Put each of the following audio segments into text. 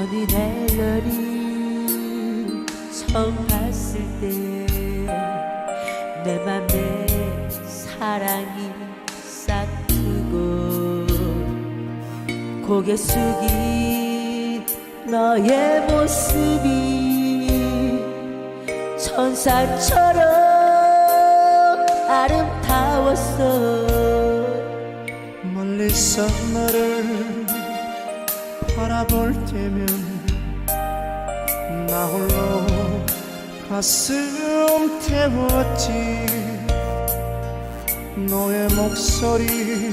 허니 갤러리 처음 봤을 때 내 맘에 사랑이 싹 트고 고개 숙인 너의 모습이 천사처럼 아름다웠어. 멀리서 너를 바라볼 때면 나 홀로 가슴 태웠지. 너의 목소리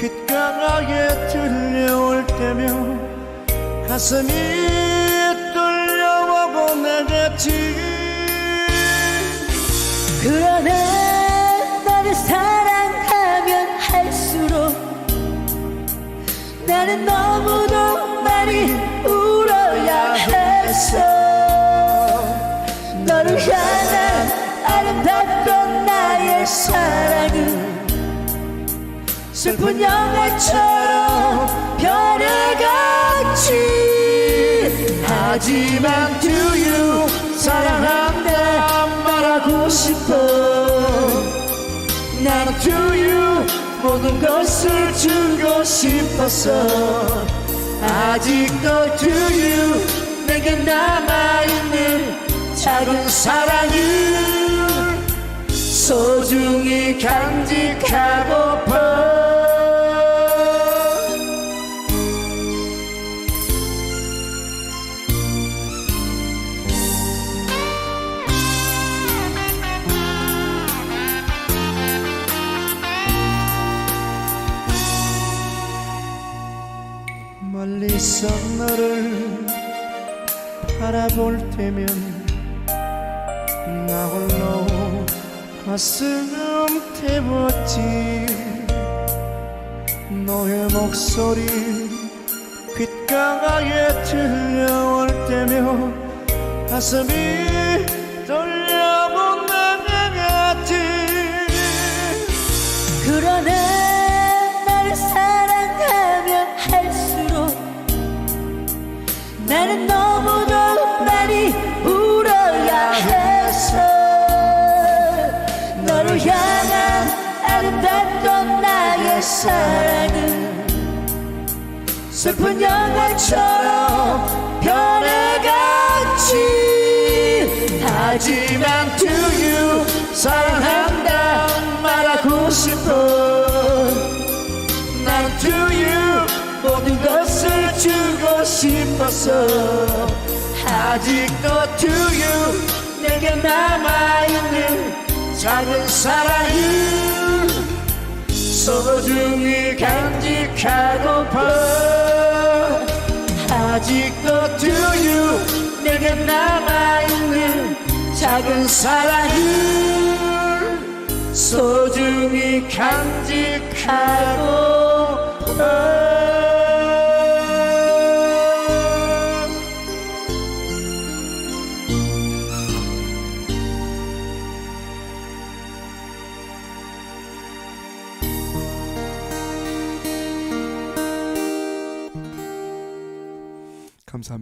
귓가에 들려올 때면 가슴이 나는 너무도 많이 울어야 했어. 너를 향한 아름답던 나의 사랑은 슬픈 영화처럼 변해갔지. 하지만 do you 사랑한다 말하고 싶어. 나는 do you 모든 것을 주고 싶었어 아직도 do you 내게 남아있는 작은 사랑을 소중히 간직하고파 멀리서 너를 바라볼 때면 나 홀로 가슴 태웠지. 너의 목소리 귓가에 들려올 때면 가슴이 나는 너무도 많이 울어야 했어. 너를 향한 아름답던 나의 사랑은 슬픈 영화처럼 변해갔지. 하지만 do you 사랑한다? 말하고 싶어 싶었어. 아직도 do you? 내게 남아있는 작은 사랑을 소중히 간직하고파 아직도 do you? 내게 남아있는 작은 사랑을 소중히 간직하고파 감사합니다.